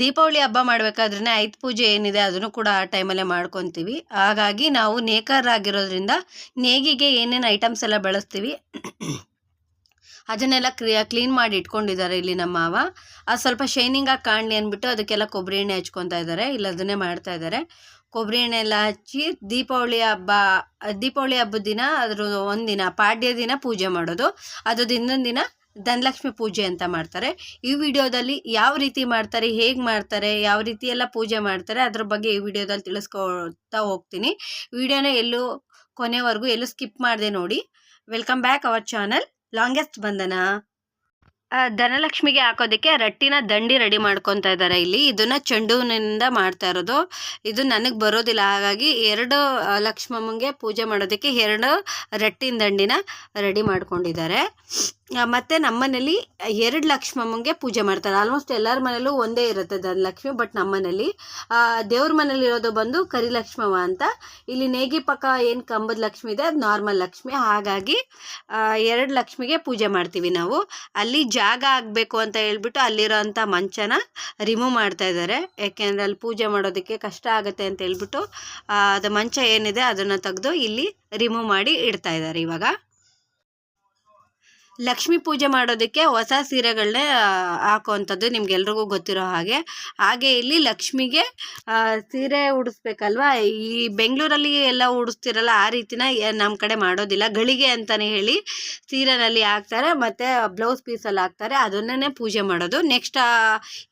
ದೀಪಾವಳಿ ಹಬ್ಬ ಮಾಡಬೇಕಾದ್ರೆ ಐದು ಪೂಜೆ ಏನಿದೆ ಅದನ್ನು ಕೂಡ ಆ ಟೈಮಲ್ಲೇ ಮಾಡ್ಕೊತೀವಿ. ಹಾಗಾಗಿ ನಾವು ನೇಕಾರರಾಗಿರೋದ್ರಿಂದ ನೇಗಿಗೆ ಏನೇನು ಐಟಮ್ಸ್ ಎಲ್ಲ ಬಳಸ್ತೀವಿ, ಅದನ್ನೆಲ್ಲ ಕ್ರಿಯಾ ಕ್ಲೀನ್ ಮಾಡಿ ಇಟ್ಕೊಂಡಿದ್ದಾರೆ ಇಲ್ಲಿ ನಮ್ಮ ಮಾವ. ಅದು ಸ್ವಲ್ಪ ಶೈನಿಂಗಾಗಿ ಕಾಣಲಿ ಅಂದ್ಬಿಟ್ಟು ಅದಕ್ಕೆಲ್ಲ ಕೊಬ್ಬರಿ ಎಣ್ಣೆ ಹಚ್ಕೊತಾ ಇದ್ದಾರೆ. ಇಲ್ಲ ಅದನ್ನೇ ಮಾಡ್ತಾ ಇದ್ದಾರೆ. ಕೊಬ್ಬರಿ ಎಣ್ಣೆ ಎಲ್ಲ ಹಚ್ಚಿ ದೀಪಾವಳಿ ಹಬ್ಬ, ದೀಪಾವಳಿ ಹಬ್ಬದ ದಿನ ಅದ್ರ ಒಂದಿನ ಪಾಡ್ಯ ದಿನ ಪೂಜೆ ಮಾಡೋದು. ಅದು ಇನ್ನೊಂದು ದಿನ ಧನಲಕ್ಷ್ಮಿ ಪೂಜೆ ಅಂತ ಮಾಡ್ತಾರೆ. ಈ ವಿಡಿಯೋದಲ್ಲಿ ಯಾವ ರೀತಿ ಮಾಡ್ತಾರೆ, ಹೇಗೆ ಮಾಡ್ತಾರೆ, ಯಾವ ರೀತಿ ಎಲ್ಲ ಪೂಜೆ ಮಾಡ್ತಾರೆ ಅದ್ರ ಬಗ್ಗೆ ಈ ವಿಡಿಯೋದಲ್ಲಿ ತಿಳಿಸ್ಕೊಳ್ತಾ ಹೋಗ್ತೀನಿ. ವಿಡಿಯೋನ ಎಲ್ಲೂ ಕೊನೆವರೆಗೂ ಎಲ್ಲೂ ಸ್ಕಿಪ್ ಮಾಡಿದೆ ನೋಡಿ. Welcome back our channel. Longest ಬಂಧನ. ಧನಲಕ್ಷ್ಮಿಗೆ ಹಾಕೋದಕ್ಕೆ ರಟ್ಟಿನ ದಂಡಿ ರೆಡಿ ಮಾಡ್ಕೊತಾ ಇದ್ದಾರೆ ಇಲ್ಲಿ. ಇದನ್ನ ಚೆಂಡುವಿನಿಂದ ಮಾಡ್ತಾ ಇರೋದು. ಇದು ನನಗೆ ಬರೋದಿಲ್ಲ. ಹಾಗಾಗಿ ಎರಡು ಲಕ್ಷ್ಮಮ್ಮಂಗೆ ಪೂಜೆ ಮಾಡೋದಕ್ಕೆ ಎರಡು ರಟ್ಟಿನ ದಂಡಿನ ರೆಡಿ ಮಾಡ್ಕೊಂಡಿದ್ದಾರೆ. ಮತ್ತೆ ನಮ್ಮನೇಲಿ ಎರಡು ಲಕ್ಷ್ಮಮ್ಮಂಗೆ ಪೂಜೆ ಮಾಡ್ತಾರೆ. ಆಲ್ಮೋಸ್ಟ್ ಎಲ್ಲರ ಮನೇಲೂ ಒಂದೇ ಇರುತ್ತೆ ಧನಲಕ್ಷ್ಮಿ ಬಟ್ ನಮ್ಮನೇಲಿ. ದೇವ್ರ ಮನೇಲಿರೋದು ಬಂದು ಕರಿ ಲಕ್ಷ್ಮವ ಅಂತ. ಇಲ್ಲಿ ನೇಗಿ ಪಕ್ಕ ಏನು ಕಂಬದ ಲಕ್ಷ್ಮಿ ಇದೆ, ಅದು ನಾರ್ಮಲ್ ಲಕ್ಷ್ಮಿ. ಹಾಗಾಗಿ ಎರಡು ಲಕ್ಷ್ಮಿಗೆ ಪೂಜೆ ಮಾಡ್ತೀವಿ ನಾವು. ಅಲ್ಲಿ ಜಾಗ ಆಗಬೇಕು ಅಂತ ಹೇಳ್ಬಿಟ್ಟು ಅಲ್ಲಿರೋಂಥ ಮಂಚನ ರಿಮೂವ್ ಮಾಡ್ತಾ ಇದ್ದಾರೆ ಯಾಕೆಂದರೆ ಅಲ್ಲಿ ಪೂಜೆ ಮಾಡೋದಕ್ಕೆ ಕಷ್ಟ ಆಗುತ್ತೆ ಅಂತ ಹೇಳ್ಬಿಟ್ಟು ಅದು ಮಂಚ ಏನಿದೆ ಅದನ್ನು ತೆಗೆದು ಇಲ್ಲಿ ರಿಮೂವ್ ಮಾಡಿ ಇಡ್ತಾ ಇದ್ದಾರೆ ಇವಾಗ. ಲಕ್ಷ್ಮಿ ಪೂಜೆ ಮಾಡೋದಕ್ಕೆ ಹೊಸ ಸೀರೆಗಳನ್ನೇ ಹಾಕುವಂಥದ್ದು ನಿಮ್ಗೆಲ್ರಿಗೂ ಗೊತ್ತಿರೋ ಹಾಗೆ. ಹಾಗೆ ಇಲ್ಲಿ ಲಕ್ಷ್ಮಿಗೆ ಸೀರೆ ಉಡಿಸ್ಬೇಕಲ್ವಾ? ಈ ಬೆಂಗಳೂರಲ್ಲಿ ಎಲ್ಲ ಉಡಿಸ್ತಿರಲ್ಲ, ಆ ರೀತಿನ ನಮ್ಮ ಕಡೆ ಮಾಡೋದಿಲ್ಲ. ಗಳಿಗೆ ಅಂತಲೇ ಹೇಳಿ ಸೀರೆನಲ್ಲಿ ಹಾಕ್ತಾರೆ, ಮತ್ತು ಬ್ಲೌಸ್ ಪೀಸಲ್ಲಿ ಹಾಕ್ತಾರೆ. ಅದನ್ನೇ ಪೂಜೆ ಮಾಡೋದು. ನೆಕ್ಸ್ಟ್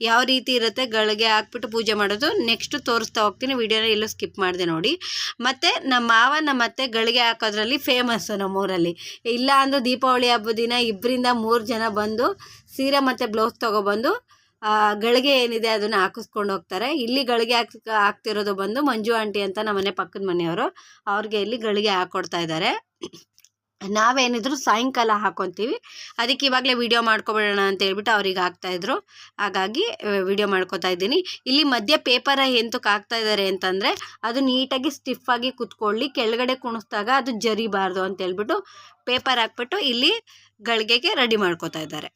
ಯಾವ ರೀತಿ ಇರುತ್ತೆ ಗಳಿಗೆ ಹಾಕ್ಬಿಟ್ಟು ಪೂಜೆ ಮಾಡೋದು, ನೆಕ್ಸ್ಟ್ ತೋರಿಸ್ತಾ ಹೋಗ್ತೀನಿ. ವಿಡಿಯೋನ ಎಲ್ಲೂ ಸ್ಕಿಪ್ ಮಾಡಿದೆ ನೋಡಿ. ಮತ್ತು ನಮ್ಮ ಮಾವ ನಮ್ಮ ಅತ್ತೆ ಗಳಿಗೆ ಹಾಕೋದ್ರಲ್ಲಿ ಫೇಮಸ್ಸು ನಮ್ಮೂರಲ್ಲಿ. ಇಲ್ಲ ಅಂದರೂ ದೀಪಾವಳಿ ಹಬ್ಬದ ಇಬ್ಬರಿಂದ ಮೂರು ಜನ ಬಂದು ಸೀರೆ ಮತ್ತು ಬ್ಲೌಸ್ ತೊಗೊಬಂದು ಗಳಿಗೆ ಏನಿದೆ ಅದನ್ನು ಹಾಕಿಸ್ಕೊಂಡು ಹೋಗ್ತಾರೆ. ಇಲ್ಲಿ ಗಳಿಗೆ ಹಾಕ್, ಹಾಕ್ತಿರೋದು ಬಂದು ಮಂಜು ಆಂಟಿ ಅಂತ ನಮ್ಮ ಮನೆ ಪಕ್ಕದ ಮನೆಯವರು. ಅವ್ರಿಗೆ ಇಲ್ಲಿ ಗಳಿಗೆ ಹಾಕ್ಕೊಡ್ತಾ ಇದ್ದಾರೆ. ನಾವೇನಿದ್ರು ಸಾಯಂಕಾಲ ಹಾಕೊತೀವಿ. ಅದಕ್ಕೆ ಇವಾಗಲೇ ವಿಡಿಯೋ ಮಾಡ್ಕೊಬಿಡೋಣ ಅಂತ ಹೇಳ್ಬಿಟ್ಟು ಅವ್ರಿಗೆ ಹಾಕ್ತಾಯಿದ್ರು ಹಾಗಾಗಿ ವಿಡಿಯೋ ಮಾಡ್ಕೊತಾ ಇದ್ದೀನಿ. ಇಲ್ಲಿ ಮಧ್ಯ ಪೇಪರ ಎಂತಕ್ಕೆ ಹಾಕ್ತಾ ಇದ್ದಾರೆ ಅಂತಂದರೆ, ಅದು ನೀಟಾಗಿ ಸ್ಟಿಫಾಗಿ ಕುತ್ಕೊಳ್ಳಿ, ಕೆಳಗಡೆ ಕುಣಿಸ್ದಾಗ ಅದು ಜರಿಬಾರ್ದು ಅಂತ ಹೇಳ್ಬಿಟ್ಟು ಪೇಪರ್ ಹಾಕ್ಬಿಟ್ಟು ಇಲ್ಲಿ ಗಳಿಗೆಗೆ ರೆಡಿ ಮಾಡ್ಕೋತಾ ಇದ್ದಾರೆ.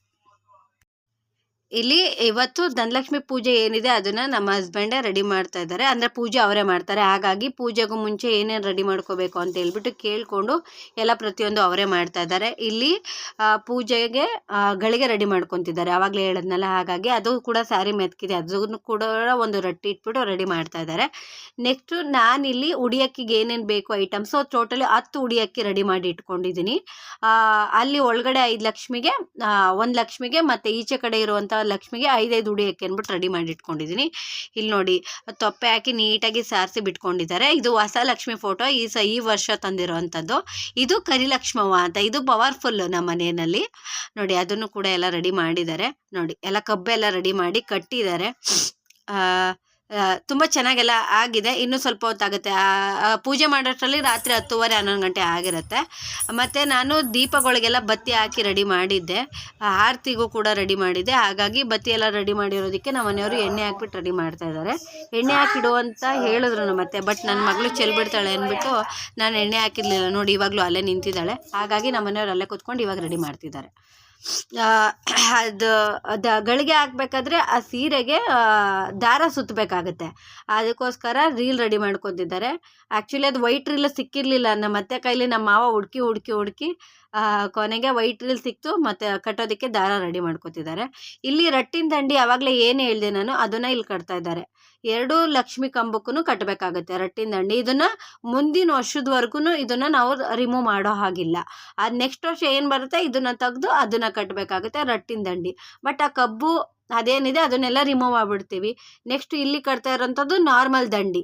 ಇಲ್ಲಿ ಇವತ್ತು ಧನಲಕ್ಷ್ಮಿ ಪೂಜೆ ಏನಿದೆ ಅದನ್ನ ನಮ್ಮ ಹಸ್ಬೆಂಡೇ ರೆಡಿ ಮಾಡ್ತಾ ಇದ್ದಾರೆ. ಅಂದರೆ ಪೂಜೆ ಅವರೇ ಮಾಡ್ತಾರೆ. ಹಾಗಾಗಿ ಪೂಜೆಗೂ ಮುಂಚೆ ಏನೇನು ರೆಡಿ ಮಾಡ್ಕೋಬೇಕು ಅಂತ ಹೇಳ್ಬಿಟ್ಟು ಕೇಳಿಕೊಂಡು ಎಲ್ಲ ಪ್ರತಿಯೊಂದು ಅವರೇ ಮಾಡ್ತಾ ಇದ್ದಾರೆ. ಇಲ್ಲಿ ಪೂಜೆಗೆ ಗಳಿಗೆ ರೆಡಿ ಮಾಡ್ಕೊತಿದ್ದಾರೆ. ಆವಾಗಲೇ ಹೇಳದ್ನಲ್ಲ, ಹಾಗಾಗಿ ಅದು ಕೂಡ ಸ್ಯಾರಿ ಮೆತ್ಕಿದೆ ಅದನ್ನು ಕೂಡ ಒಂದು ರೊಟ್ಟಿ ಇಟ್ಬಿಟ್ಟು ರೆಡಿ ಮಾಡ್ತಾ ಇದ್ದಾರೆ. ನೆಕ್ಸ್ಟು ನಾನಿಲ್ಲಿ ಉಡಿಯಕ್ಕಿಗೆ ಏನೇನು ಬೇಕು ಐಟಮ್ಸು ಟೋಟಲಿ ಹತ್ತು ಉಡಿಯಕ್ಕಿ ರೆಡಿ ಮಾಡಿ ಇಟ್ಕೊಂಡಿದ್ದೀನಿ. ಅಲ್ಲಿ ಒಳಗಡೆ ಐದು ಲಕ್ಷ್ಮಿಗೆ ಒಂದು ಲಕ್ಷ್ಮಿಗೆ ಮತ್ತು ಈಚೆ ಕಡೆ ಇರುವಂಥ ಲಕ್ಷ್ಮಿಗೆ ಐದೈದು ಉಡಿಯಕ್ಕೆ ಅಂದ್ಬಿಟ್ಟು ರೆಡಿ ಮಾಡಿ ಇಟ್ಕೊಂಡಿದ್ದೀನಿ ಇಲ್ಲಿ ನೋಡಿ, ತೊಪ್ಪೆ ಹಾಕಿ ನೀಟಾಗಿ ಸಾರಿಸಿ ಬಿಟ್ಕೊಂಡಿದ್ದಾರೆ. ಇದು ಹೊಸ ಲಕ್ಷ್ಮಿ ಫೋಟೋ. ಈ ಸ, ಈ ವರ್ಷ ತಂದಿರೋವಂಥದ್ದು. ಇದು ಕರಿಲಕ್ಷ್ಮವ್ವ ಅಂತ. ಇದು ಪವರ್ಫುಲ್ ನಮ್ಮ ಮನೆಯಲ್ಲಿ. ನೋಡಿ, ಅದನ್ನು ಕೂಡ ಎಲ್ಲ ರೆಡಿ ಮಾಡಿದ್ದಾರೆ. ನೋಡಿ, ಎಲ್ಲ ಕಬ್ಬೆಲ್ಲ ರೆಡಿ ಮಾಡಿ ಕಟ್ಟಿದ್ದಾರೆ. ತುಂಬ ಚೆನ್ನಾಗೆಲ್ಲ ಆಗಿದೆ. ಇನ್ನೂ ಸ್ವಲ್ಪ ಹೊತ್ತಾಗುತ್ತೆ. ಪೂಜೆ ಮಾಡೋಷ್ಟರಲ್ಲಿ ರಾತ್ರಿ ಹತ್ತುವರೆ, ಹನ್ನೊಂದು ಗಂಟೆ ಆಗಿರುತ್ತೆ. ಮತ್ತು ನಾನು ದೀಪಗಳಿಗೆಲ್ಲ ಬತ್ತಿ ಹಾಕಿ ರೆಡಿ ಮಾಡಿದ್ದೆ. ಆರತಿಗೂ ಕೂಡ ರೆಡಿ ಮಾಡಿದ್ದೆ. ಹಾಗಾಗಿ ಬತ್ತಿ ಎಲ್ಲ ರೆಡಿ ಮಾಡಿರೋದಕ್ಕೆ ನಮ್ಮ ಮನೆಯವರು ಎಣ್ಣೆ ಹಾಕ್ಬಿಟ್ಟು ರೆಡಿ ಮಾಡ್ತಾ ಇದ್ದಾರೆ. ಎಣ್ಣೆ ಹಾಕಿಡು ಅಂತ ಹೇಳಿದ್ರು ನಮ್ಮ ಮತ್ತೆ ಬಟ್ ನನ್ನ ಮಗಳು ಚೆಲ್ಬಿಡ್ತಾಳೆ ಅಂದ್ಬಿಟ್ಟು ನಾನು ಎಣ್ಣೆ ಹಾಕಿರಲಿಲ್ಲ. ನೋಡಿ, ಇವಾಗಲೂ ಅಲ್ಲೇ ನಿಂತಿದ್ದಾಳೆ. ಹಾಗಾಗಿ ನಮ್ಮ ಮನೆಯವ್ರು ಅಲ್ಲೇ ಕೂತ್ಕೊಂಡು ಇವಾಗ ರೆಡಿ ಮಾಡ್ತಿದ್ದಾರೆ. ಅದು ಅದು ಗಳಿಗೆ ಹಾಕ್ಬೇಕಾದ್ರೆ ಆ ಸೀರೆಗೆ ದಾರ ಸುತ್ತಬೇಕಾಗತ್ತೆ ಅದಕ್ಕೋಸ್ಕರ ರೀಲ್ ರೆಡಿ ಮಾಡ್ಕೊತಿದ್ದಾರೆ. ಆ್ಯಕ್ಚುಲಿ ಅದು ವೈಟ್ ರೀಲ್ ಸಿಕ್ಕಿರಲಿಲ್ಲ ನಮ್ಮ ಅತ್ತೆ ಕೈಲಿ ನಮ್ಮ ಮಾವ ಹುಡುಕಿ ಹುಡುಕಿ ಹುಡುಕಿ ಕೊನೆಗೆ ವೈಟ್ ರೀಲ್ ಸಿಕ್ತು ಮತ್ತು ಕಟ್ಟೋದಕ್ಕೆ ದಾರ ರೆಡಿ ಮಾಡ್ಕೋತಿದ್ದಾರೆ. ಇಲ್ಲಿ ರಟ್ಟಿನ ದಂಡಿ ಯಾವಾಗಲೇ ಏನು ಹೇಳಿದೆ ನಾನು ಅದನ್ನು ಇಲ್ಲಿ ಕಟ್ತಾ ಇದ್ದಾರೆ. ಎರಡೂ ಲಕ್ಷ್ಮಿ ಕಂಬಕ್ಕೂ ಕಟ್ಟಬೇಕಾಗುತ್ತೆ ರಟ್ಟಿನ ದಂಡಿ. ಇದನ್ನು ಮುಂದಿನ ವರ್ಷದವರೆಗೂ ಇದನ್ನು ನಾವು ರಿಮೂವ್ ಮಾಡೋ ಹಾಗಿಲ್ಲ. ಅದು ನೆಕ್ಸ್ಟ್ ವರ್ಷ ಏನು ಬರುತ್ತೆ? ಇದನ್ನು ತೆಗೆದು ಅದನ್ನು ಕಟ್ಟಬೇಕಾಗುತ್ತೆ ರಟ್ಟಿನ ದಂಡಿ. ಬಟ್ ಆ ಕಬ್ಬು ಅದೇನಿದೆ ಅದನ್ನೆಲ್ಲ ರಿಮೂವ್ ಆಗ್ಬಿಡ್ತೀವಿ. ನೆಕ್ಸ್ಟ್ ಇಲ್ಲಿ ಕಟ್ತಾ ಇರೋಂಥದ್ದು ನಾರ್ಮಲ್ ದಂಡಿ.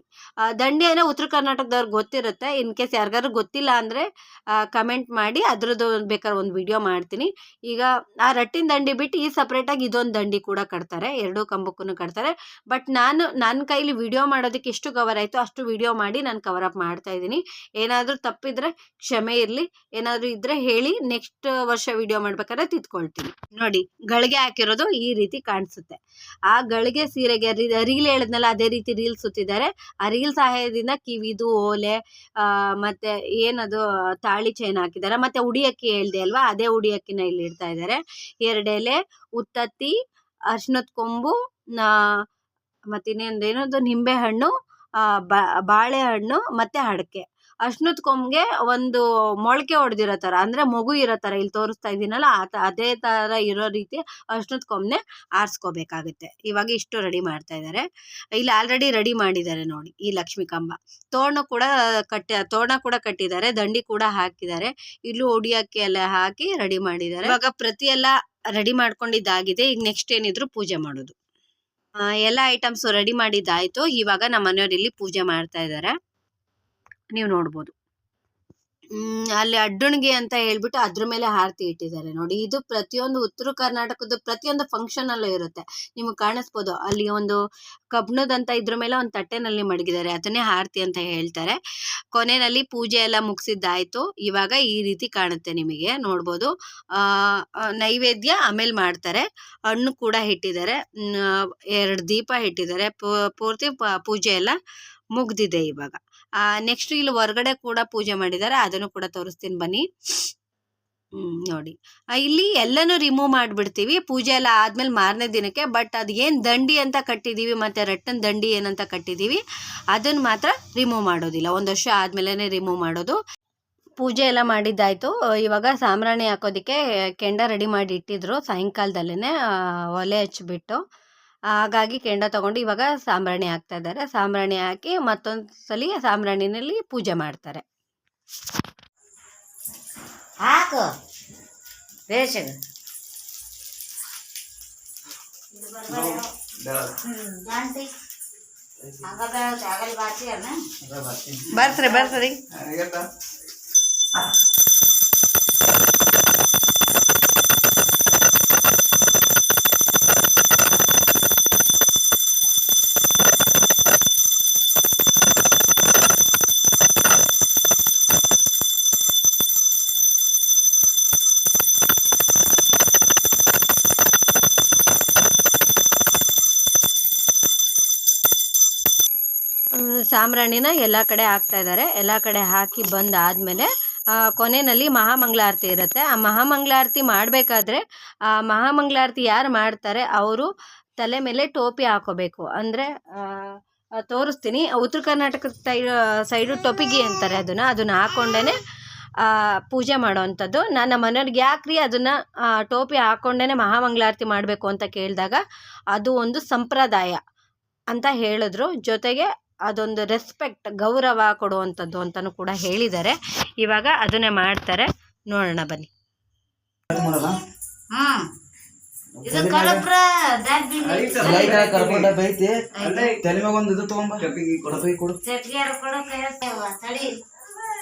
ದಂಡಿ ಅಂದರೆ ಉತ್ತರ ಕರ್ನಾಟಕದವ್ರಿಗೆ ಗೊತ್ತಿರುತ್ತೆ. ಇನ್ ಕೇಸ್ ಯಾರಿಗಾದ್ರು ಗೊತ್ತಿಲ್ಲ ಅಂದರೆ ಕಮೆಂಟ್ ಮಾಡಿ, ಅದ್ರದ್ದು ಬೇಕಾದ್ರೆ ಒಂದು ವಿಡಿಯೋ ಮಾಡ್ತೀನಿ. ಈಗ, ಆ ರಟ್ಟಿನ ದಂಡಿ ಬಿಟ್ಟು ಈ ಸಪ್ರೇಟಾಗಿ ಇದೊಂದು ದಂಡಿ ಕೂಡ ಕಟ್ತಾರೆ. ಎರಡೂ ಕಂಬಕ್ಕೂ ಕಟ್ತಾರೆ. ಬಟ್ ನಾನು ನನ್ನ ಕೈಲಿ ವಿಡಿಯೋ ಮಾಡೋದಕ್ಕೆ ಎಷ್ಟು ಕವರ್ ಆಯಿತು ಅಷ್ಟು ವಿಡಿಯೋ ಮಾಡಿ ನಾನು ಕವರ್ ಅಪ್ ಮಾಡ್ತಾ ಇದ್ದೀನಿ. ಏನಾದರೂ ತಪ್ಪಿದ್ರೆ ಕ್ಷಮೆ ಇರಲಿ. ಏನಾದರೂ ಇದ್ದರೆ ಹೇಳಿ ನೆಕ್ಸ್ಟ್ ವರ್ಷ ವಿಡಿಯೋ ಮಾಡ್ಬೇಕಾದ್ರೆ ತಿದ್ಕೊಳ್ತೀನಿ. ನೋಡಿ, ಗಳಿಗೆ ಹಾಕಿರೋದು ಈ ರೀತಿ ಕಾಣಿಸುತ್ತೆ. ಆ ಗಳಿಗೆ ಸೀರೆಗೆ ರೀಲ್ ಹೇಳಿದ್ನಲ್ಲ ಅದೇ ರೀತಿ ರೀಲ್ ಸುತ್ತಿದ್ದಾರೆ. ಆ ರೀಲ್ ಸಹಾಯದಿಂದ ಕಿವಿದು ಓಲೆ ಮತ್ತೆ ಏನದು ತಾಳಿ ಚೈನ್ ಹಾಕಿದ್ದಾರೆ. ಮತ್ತೆ ಉಡಿಯಕ್ಕಿ ಹೇಳ್ದೆ ಅಲ್ವಾ ಅದೇ ಉಡಿಯಕ್ಕಿನ ಇಲ್ಲಿ ಇಡ್ತಾ ಇದ್ದಾರೆ. ಎರಡೆಲೆ ಉತ್ತತ್ತಿ ಅರ್ಶಿನದ ಕೊಂಬು ಮತ್ತಿನ್ನೇನು ಏನದು ನಿಂಬೆ ಹಣ್ಣು ಆ, ಬಾಳೆಹಣ್ಣು ಮತ್ತು ಅಡಿಕೆ. ಅರ್ಶಿನದ ಕೊಂಬ್ಗೆ ಒಂದು ಮೊಳಕೆ ಹೊಡೆದಿರೋ ಥರ, ಅಂದರೆ ಮಗು ಇರೋ ಥರ ಇಲ್ಲಿ ತೋರಿಸ್ತಾ ಇದ್ದೀನಲ್ಲ ಅದೇ ಥರ ಇರೋ ರೀತಿ ಅರ್ಶಿನದ ಕೊಂಬನ್ನೇ ಆರಿಸ್ಕೋಬೇಕಾಗುತ್ತೆ. ಇವಾಗ ಇಷ್ಟು ರೆಡಿ ಮಾಡ್ತಾ ಇದ್ದಾರೆ ಇಲ್ಲಿ ಆಲ್ರೆಡಿ ರೆಡಿ ಮಾಡಿದ್ದಾರೆ ನೋಡಿ, ಈ ಲಕ್ಷ್ಮೀ ಕಂಬ. ತೋರಣ ಕೂಡ ಕಟ್ಟಿ, ತೋರಣ ಕೂಡ ಕಟ್ಟಿದ್ದಾರೆ, ದಂಡಿ ಕೂಡ ಹಾಕಿದ್ದಾರೆ. ಇಲ್ಲೂ ಒಡಿಯಕ್ಕೆ ಎಲ್ಲ ಹಾಕಿ ರೆಡಿ ಮಾಡಿದ್ದಾರೆ. ಇವಾಗ ಪ್ರತಿ ಎಲ್ಲ ರೆಡಿ ಮಾಡ್ಕೊಂಡಿದ್ದಾಗಿದೆ, ಈಗ ನೆಕ್ಸ್ಟ್ ಏನಿದ್ರು ಪೂಜೆ ಮಾಡೋದು. ಎಲ್ಲ ಐಟಮ್ಸ್ ರೆಡಿ ಮಾಡಿದ್ದಾಯಿತು, ಇವಾಗ ನಮ್ಮ ಮನೆಯವ್ರು ಇಲ್ಲಿ ಪೂಜೆ ಮಾಡ್ತಾ ಇದ್ದಾರೆ ನೀವು ನೋಡ್ಬೋದು. ಅಲ್ಲಿ ಅಡ್ಡಣಿಗೆ ಅಂತ ಹೇಳ್ಬಿಟ್ಟು ಅದ್ರ ಮೇಲೆ ಆರತಿ ಇಟ್ಟಿದ್ದಾರೆ ನೋಡಿ. ಇದು ಪ್ರತಿಯೊಂದು ಉತ್ತರ ಕರ್ನಾಟಕದ ಪ್ರತಿಯೊಂದು ಫಂಕ್ಷನ್ ಅಲ್ಲೂ ಇರುತ್ತೆ. ನಿಮಗೆ ಕಾಣಿಸ್ಬೋದು. ಅಲ್ಲಿ ಒಂದು ಕಬ್ಣದಂತ ಇದ್ರ ಮೇಲೆ ಒಂದು ತಟ್ಟೆನಲ್ಲಿ ಮಡಗಿದ್ದಾರೆ. ಅದನ್ನೇ ಆರತಿ ಅಂತ ಹೇಳ್ತಾರೆ. ಕೊನೆಯಲ್ಲಿ ಪೂಜೆ ಎಲ್ಲ ಮುಗಿಸಿದ್ದಾಯ್ತು. ಇವಾಗ ಈ ರೀತಿ ಕಾಣುತ್ತೆ ನಿಮಗೆ. ನೋಡ್ಬೋದು. ನೈವೇದ್ಯ ಆಮೇಲೆ ಮಾಡ್ತಾರೆ. ಹಣ್ಣು ಕೂಡ ಇಟ್ಟಿದ್ದಾರೆ. ಎರಡು ದೀಪ ಇಟ್ಟಿದ್ದಾರೆ. ಪೂರ್ತಿ ಪೂಜೆ ಎಲ್ಲ ಮುಗ್ದಿದೆ ಇವಾಗ. ನೆಕ್ಸ್ಟ್ ಇಲ್ಲಿ ಹೊರಗಡೆ ಕೂಡ ಪೂಜೆ ಮಾಡಿದ್ದಾರೆ, ಅದನ್ನು ಕೂಡ ತೋರಿಸ್ತೀನಿ ಬನ್ನಿ. ನೋಡಿ. ಇಲ್ಲಿ ಎಲ್ಲನೂ ರಿಮೂವ್ ಮಾಡಿಬಿಡ್ತೀವಿ. ಪೂಜೆ ಎಲ್ಲ ಆದ್ಮೇಲೆ ಮಾರನೇ ದಿನಕ್ಕೆ ಬಟ್ ಅದು ಏನು ದಂಡಿ ಅಂತ ಕಟ್ಟಿದ್ದೀವಿ ಮತ್ತು ರಟ್ಟನ್ ದಂಡಿ ಏನಂತ ಕಟ್ಟಿದ್ದೀವಿ ಅದನ್ನು ಮಾತ್ರ ರಿಮೂವ್ ಮಾಡೋದಿಲ್ಲ. ಒಂದು ವರ್ಷ ಆದ್ಮೇಲೆ ರಿಮೂವ್ ಮಾಡೋದು. ಪೂಜೆ ಎಲ್ಲ ಮಾಡಿದ್ದಾಯ್ತು. ಇವಾಗ ಸಾಂಬ್ರಾಣಿ ಹಾಕೋದಿಕ್ಕೆ ಕೆಂಡ ರೆಡಿ ಮಾಡಿ ಇಟ್ಟಿದ್ರು ಸಾಯಂಕಾಲದಲ್ಲೇ ಒಲೆ ಹಚ್ಬಿಟ್ಟು. ಹಾಗಾಗಿ ಕೆಂಡ ತಗೊಂಡು ಇವಾಗ ಸಾಂಬ್ರಾಣಿ ಹಾಕ್ತಾ ಇದ್ದಾರೆ. ಸಾಂಬ್ರಾಣಿ ಹಾಕಿ ಮತ್ತೊಂದು ಸಲ ಸಾಂಬ್ರಾಣಿನಲ್ಲಿ ಪೂಜೆ ಮಾಡ್ತಾರೆ. ಹಾಕು. ಬರ್ತೀರಿ ಜಾಂತಿ ಸಾಂಬ್ರಾಣಿನ ಎಲ್ಲ ಕಡೆ ಹಾಕ್ತಾ ಇದ್ದಾರೆ. ಎಲ್ಲ ಕಡೆ ಹಾಕಿ ಬಂದಾದಮೇಲೆ ಕೊನೆಯಲ್ಲಿ ಮಹಾಮಂಗಳಾರತಿ ಇರುತ್ತೆ. ಆ ಮಹಾಮಂಗಳಾರತಿ ಮಾಡಬೇಕಾದ್ರೆ, ಆ, ಮಹಾಮಂಗಳಾರತಿ ಯಾರು ಮಾಡ್ತಾರೆ, ಅವರು ತಲೆ ಮೇಲೆ ಟೋಪಿ ಹಾಕೋಬೇಕು. ಅಂದರೆ ತೋರಿಸ್ತೀನಿ. ಉತ್ತರ ಕರ್ನಾಟಕದ ಸೈಡ್ ಸೈಡು ಟೊಪಿಗೆ ಅಂತಾರೆ ಅದನ್ನು. ಅದನ್ನು ಹಾಕ್ಕೊಂಡೇ ಪೂಜೆ ಮಾಡೋವಂಥದ್ದು. ನನ್ನ ಮನೆಯವ್ರಿಗೆ ಯಾಕ್ರಿ ಅದನ್ನು ಟೋಪಿ ಹಾಕ್ಕೊಂಡೇ ಮಹಾಮಂಗಳಾರತಿ ಮಾಡಬೇಕು ಅಂತ ಕೇಳಿದಾಗ, ಅದು ಒಂದು ಸಂಪ್ರದಾಯ ಅಂತ ಹೇಳಿದ್ರು. ಜೊತೆಗೆ ಅದೊಂದು ರೆಸ್ಪೆಕ್ಟ್ ಗೌರವ ಕೊಡುವಂಥದ್ದು ಅಂತಲೂ ಕೂಡ ಹೇಳಿದ್ದಾರೆ. ಇವಾಗ ಅದನ್ನೇ ಮಾಡ್ತಾರೆ. ನೋಡೋಣ ಬನ್ನಿ.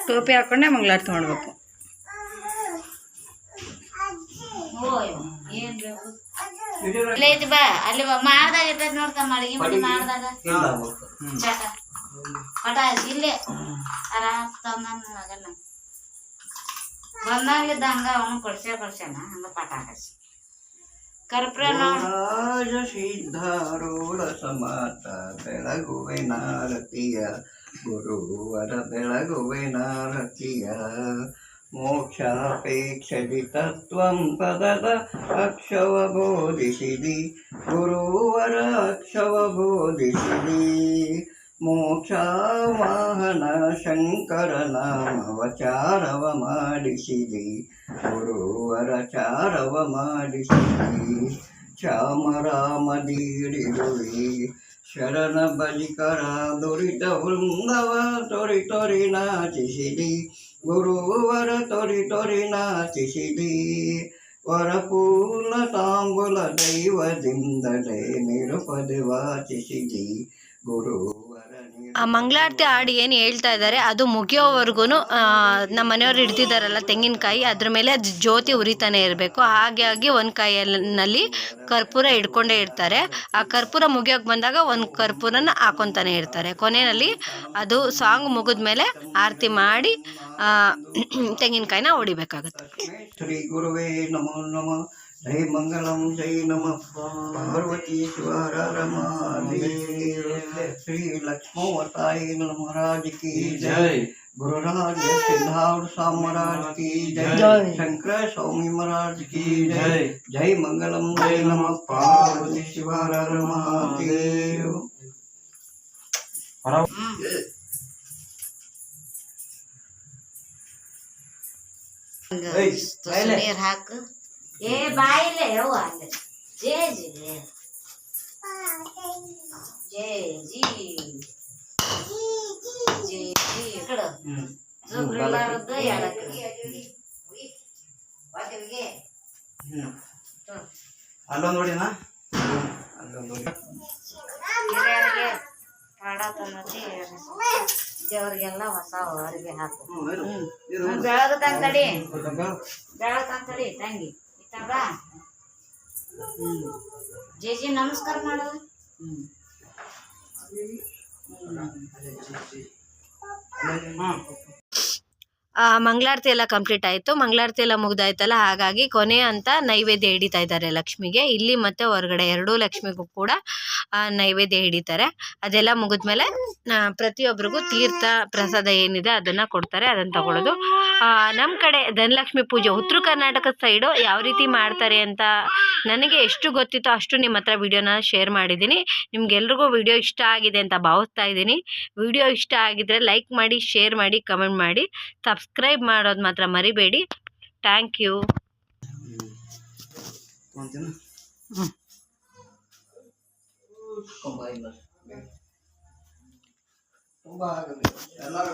ಟೋಪಿ ಹಾಕೊಂಡೆ ಮಂಗಳಾರತಿ ತಗೊಂಡ್ಬೇಕು. ಓಯ್ ಏನ್ ಬೇಕು? ಇಲ್ಲ ಐತಿ ಬಾ ಅಲ್ಲಿ ಮಾಡ್ದಾಗ ಇರ್ತೈತಿ ನೋಡ್ಕಮ್ಮ ಅಡಿಗೆ ಮನೆ ಮಾಡ್ದಾಗ. ಚಟ ಪಟ ಇಲ್ಲೇ. ಆರಾಮ ತಂದಾನ ಆಗಲ್ಲ ಬಂದಾಗ್ಲಿದ್ದ ಹಂಗ ಅವನು ಕೊಡ್ಸೇ ಕೊಡ್ಸ್ಯಾನ ಹಂಗ ಪಟ ಹಾಕಸಿ. ಕರ್ಪ್ರ ರಾಜ ಸಿದ್ಧಾರೂಢ ಸಮತ ಬೆಳಗುವೆ ನಾರತಿಯ. ಗುರುವರ ಬೆಳಗುವೆ ನಾರತಿಯ. ಮೋಕ್ಷಾಪೇಕ್ಷದಿ ತತ್ವಂ ಪದದ ಅಕ್ಷವ ಬೋಧಿಸಿದಿ ಗುರುವರ ಅಕ್ಷವ ಬೋಧಿಸಿದಿ ಮೋಕ್ಷವಾಹನ ಶಂಕರ ನಾಮವಚಾರವ ಮಾಡಿಸಿದಿ ಗುರುವರ ಚಾರವ ಮಾಡಿಸಿದಿ ಚಾಮರಾಮದೀಡಿರುವಿ ಶರಣ ಬಲಿಕರ ದುರಿತ ವೃಂದವ ತೊರಿ ತೊರಿ ನಾಚಿಸಿದಿ గురువర తొరి తొరి నా నాచిసిది వరపూల తాంబుల దైవ దిందడే నిరుపది శిశిది గురువు ಮಂಗಳಾರತಿ ಹಾಡು ಏನು ಹೇಳ್ತಾ ಇದ್ದಾರೆ ಅದು ಮುಗಿಯೋವರೆಗೂ ನಮ್ಮ ಮನೆಯವ್ರು ಹಿಡ್ದಿದ್ದಾರಲ್ಲ ತೆಂಗಿನಕಾಯಿ ಅದ್ರ ಮೇಲೆ ಅದು ಜ್ಯೋತಿ ಉರಿತಾನೆ ಇರಬೇಕು. ಹಾಗಾಗಿ ಒಂದು ಕೈಯಲ್ಲಿ ಕರ್ಪೂರ ಇಡ್ಕೊಂಡೇ ಇರ್ತಾರೆ. ಆ ಕರ್ಪೂರ ಮುಗಿಯೋಕೆ ಬಂದಾಗ ಒಂದು ಕರ್ಪೂರನ ಹಾಕೊತಾನೆ ಇರ್ತಾರೆ. ಕೊನೆಯಲ್ಲಿ ಅದು ಸಾಂಗ್ ಮುಗಿದ ಮೇಲೆ ಆರತಿ ಮಾಡಿ ಆ, ತೆಂಗಿನಕಾಯಿನ ಹೊಡಿಬೇಕಾಗುತ್ತೆ. हे मंगलम जय नम। पार्वती शिवर रमा श्री लक्ष्मणवताय महाराज की जय। गुरुराज सिद्धार्थ स्वामी महाराज की जय। जय। शंकर स्वामी महाराज की जय। जय। मंगलम जय नम। पार्वती शिवार रमा Hey, ಏ ಬಾಯಿಲೆ ಯವ್ವ ಅಲ್ಲಿ. ಜೇ ಜಿ ಜೇ. ಜಿ ಜೇ. ಜಿ ಕಡ. ಜುಬ್ರಿಲಾರದ್ದು ಎಡಕ್ಕೆ ಅಲ್ಲೊಂದು ನೋಡಿನ ಅಲ್ಲೊಂದು ನೋಡಿ ಹಿರಿಯರಿಗೆ ಪಾಡ ತಂದಿ ದೇವ್ರಿಗೆಲ್ಲ ಹೊಸ ಅರಿವೆ ಹಾಕು. ಬೆಳಗ ತಂತಡಿ ಬೆಳಗ ತಂತಡಿ ತಂಗಿ. ಇತ್ತಾಗ ಜೇ ಜಿ ನಮಸ್ಕಾರ ಮಾಡು ಆ, ಮಂಗಳಾರತಿ ಎಲ್ಲ ಕಂಪ್ಲೀಟ್ ಆಯಿತು. ಮಂಗಳಾರತಿ ಎಲ್ಲ ಮುಗ್ದಾಯ್ತಲ್ಲ? ಹಾಗಾಗಿ ಕೊನೆ ಅಂತ ನೈವೇದ್ಯ ಹಿಡಿತಾ ಇದ್ದಾರೆ ಲಕ್ಷ್ಮಿಗೆ. ಇಲ್ಲಿ ಮತ್ತೆ ಹೊರಗಡೆ ಎರಡೂ ಲಕ್ಷ್ಮಿಗೂ ಕೂಡ ನೈವೇದ್ಯ ಹಿಡಿತಾರೆ. ಅದೆಲ್ಲ ಮುಗಿದ್ಮೇಲೆ ಪ್ರತಿಯೊಬ್ಬರಿಗೂ ತೀರ್ಥ ಪ್ರಸಾದ ಏನಿದೆ ಅದನ್ನು ಕೊಡ್ತಾರೆ. ಅದನ್ನು ತಗೊಳ್ಳೋದು. ನಮ್ಮ ಕಡೆ ಧನಲಕ್ಷ್ಮಿ ಪೂಜೆ ಉತ್ತರ ಕರ್ನಾಟಕದ ಸೈಡು ಯಾವ ರೀತಿ ಮಾಡ್ತಾರೆ ಅಂತ ನನಗೆ ಎಷ್ಟು ಗೊತ್ತಿತ್ತೋ ಅಷ್ಟು ನಿಮ್ಮ ಹತ್ರ ವಿಡಿಯೋನ ಶೇರ್ ಮಾಡಿದ್ದೀನಿ. ನಿಮ್ಗೆಲ್ರಿಗೂ ವಿಡಿಯೋ ಇಷ್ಟ ಆಗಿದೆ ಅಂತ ಭಾವಿಸ್ತಾ ಇದ್ದೀನಿ. ವಿಡಿಯೋ ಇಷ್ಟ ಆಗಿದ್ರೆ ಲೈಕ್ ಮಾಡಿ, ಶೇರ್ ಮಾಡಿ, ಕಮೆಂಟ್ ಮಾಡಿ. ಸಬ್ಸ್ಕ್ರೈಬ್ ಮಾಡೋದು ಮಾತ್ರ ಮರಿಬೇಡಿ. ಥ್ಯಾಂಕ್ ಯು ತೊಗೊಂತೀನ? ತುಂಬಾ ಆಗಲಿ ಎಲ್ಲರೂ